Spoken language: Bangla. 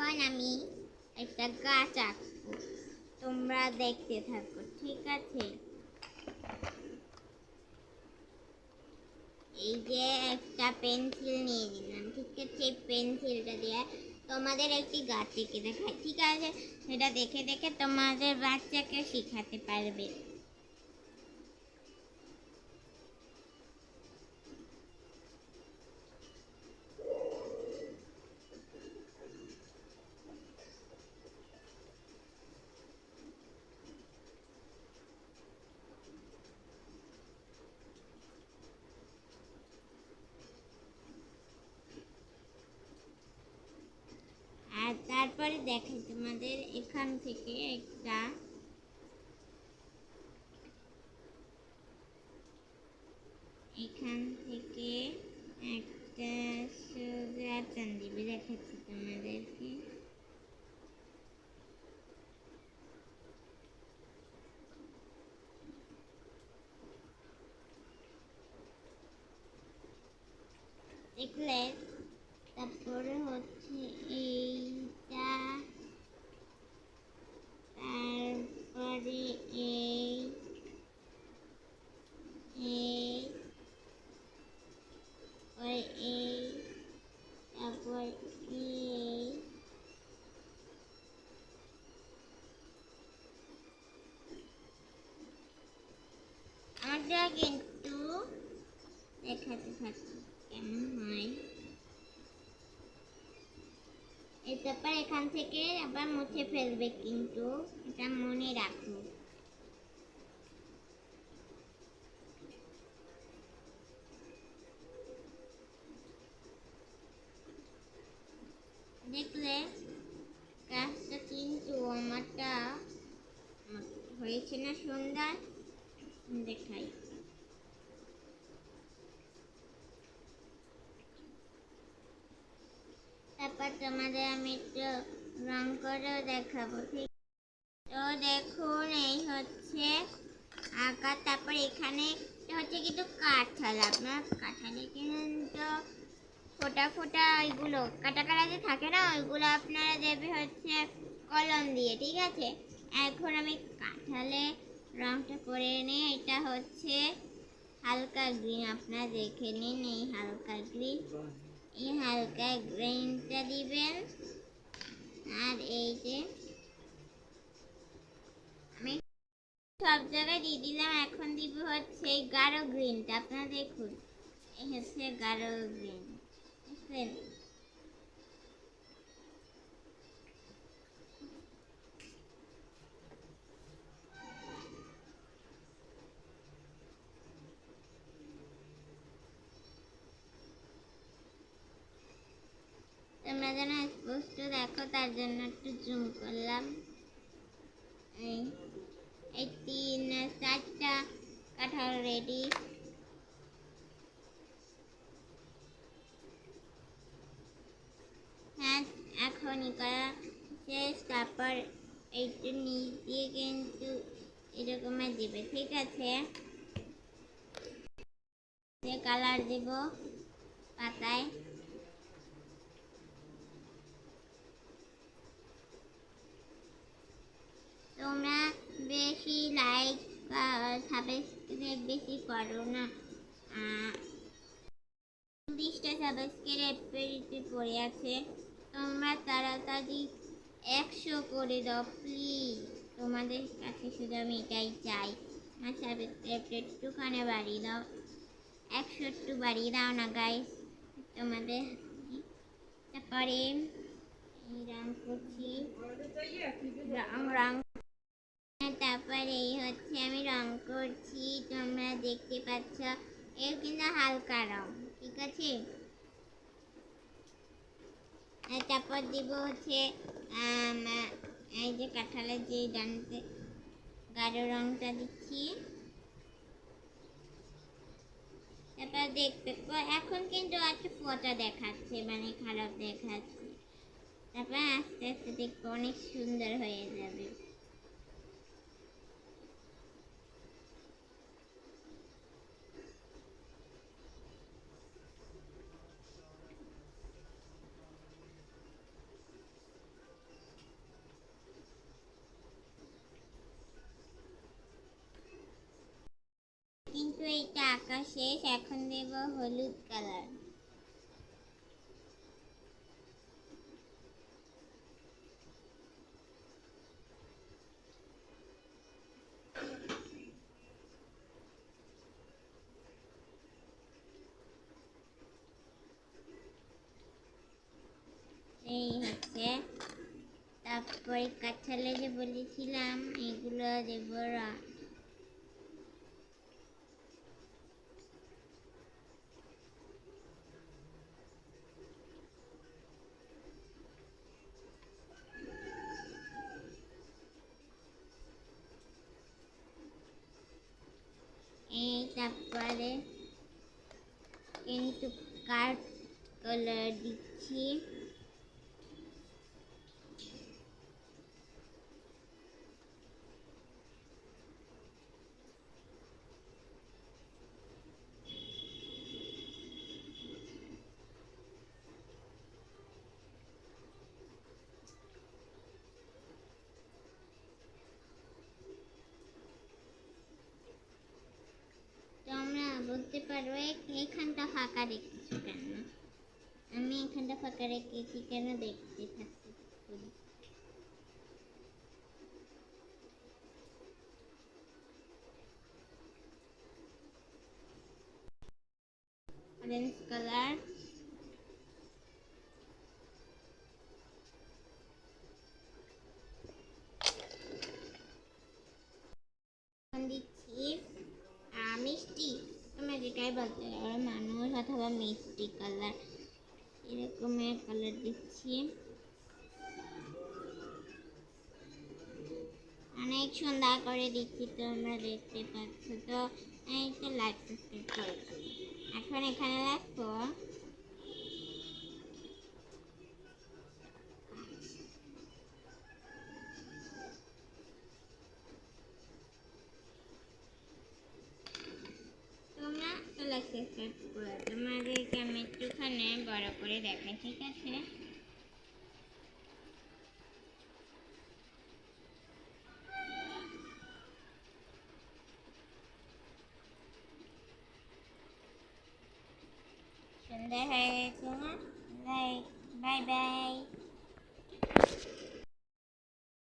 এখন আমি একটা গাছ আঁকবো। তোমরা দেখতে থাকো, ঠিক আছে? এই যে একটা পেন্সিল নিয়ে নিলাম, ঠিক আছে? পেন্সিলটা দিয়ে তোমাদের একটি গাছ এঁকে দেখায় ঠিক আছে? সেটা দেখে দেখে তোমাদের বাচ্চাকে শেখাতে পারবে। দেখাই তোমাদের এখান থেকে একটা এখান থেকে একটা সোজা টান দিবে, দেখাচ্ছি তোমাদেরকে। দেখলে, তারপরে হচ্ছে এইটা তারপর এখান থেকে আবার মুছে ফেলবে কিন্তু, এটা মনে রাখো। দেখলে কাজটা কিন্তু আমারটা হয়েছে না সন্ধ্যায়? দেখাই। তারপর তোমাদের আমি একটু রং করেও দেখাবো, ঠিক? তো দেখুন, এই হচ্ছে আঁকা তারপর এখানে হচ্ছে কিন্তু কাঁঠাল। আপনার কাঁঠালে কিন্তু ফোটা ফোটা ওইগুলো, কাটা কাটা যে থাকে না, ওইগুলো আপনারা দেবে হচ্ছে কলম দিয়ে, ঠিক আছে? এখন আমি কাঁঠালে রংটা করে নিই, এটা হচ্ছে হালকা গ্রিন। আপনারা দেখে নিন এই হালকা গ্রিন। এই হালকা গ্রিনটা দিবেন। আর এই যে আমি সব জায়গায় দিয়ে দিলাম, এখন দিব হচ্ছে গাঢ় গ্রিনটা। আপনারা দেখুন, এই হচ্ছে গাঢ় গ্রিন। বুঝলেন? তোমরা যেন স্পষ্ট দেখো, তার জন্য একটু জুম করলাম। এই তিন, চারটা কাঁঠাল রেডি হ্যাঁ এখনই করা শেষ। তারপর এইটা নিচ দিয়ে কিন্তু এরকমের দিবে, ঠিক আছে? কালার দেব পাতায়। তোমরা বেশি লাইক বা সাবস্ক্রাইব বেশি করো না। বিশটা সাবস্ক্রাইব পড়ে আছে। তোমরা তাড়াতাড়ি একশো করে দাও প্লিজ তোমাদের কাছে শুধু আমি এটাই চাই। আমার সাবস্ক্রাইবটা একটুখানি বাড়িয়ে দাও। একশো একটু বাড়িয়ে দাও না গাইস তোমাদের তারপরে রং করছি। রং রং তারপরে এই হচ্ছে আমি রং করছি, তোমরা দেখতে পাচ্ছ। এর কিন্তু হালকা রং, ঠিক আছে? তারপর দিব হচ্ছে এই যে কাঁঠালের যে ডানতে গাঢ় রংটা দিচ্ছি। তারপর দেখবে প- এখন কিন্তু একটু পচা দেখাচ্ছে মানে খারাপ দেখাচ্ছে। তারপর আস্তে আস্তে দেখবে, অনেক সুন্দর হয়ে যাবে। শেষ এখন দেব হলুদ কালার। এই হচ্ছে। তারপরে কাঁঠালে যে বলেছিলাম এগুলো দেবো রং এই তারপরে কিন্তু কার্ড কালার দিচ্ছি তোমরা বলতে পারো এ- এইখানটা ফাঁকা রেখেছো কেন? আমি এখানটা ফাঁকা রেখেছি কেন দেখতে থাকতে কালার দিচ্ছি মানুষ অথবা মিষ্টি কালার, এরকমের কালার দিচ্ছি। অনেক সুন্দর করে দিচ্ছি তো আমরা দেখতে পাচ্ছি তো। লাইক সাবস্ক্রাইব করে এখন এখানে রাখব। সাবস্ক্রাইব তোমাদেরকে আমি একটুখানি বড় করে দেখাই ঠিক আছে? হয়ে গেছে বাই বাই বাই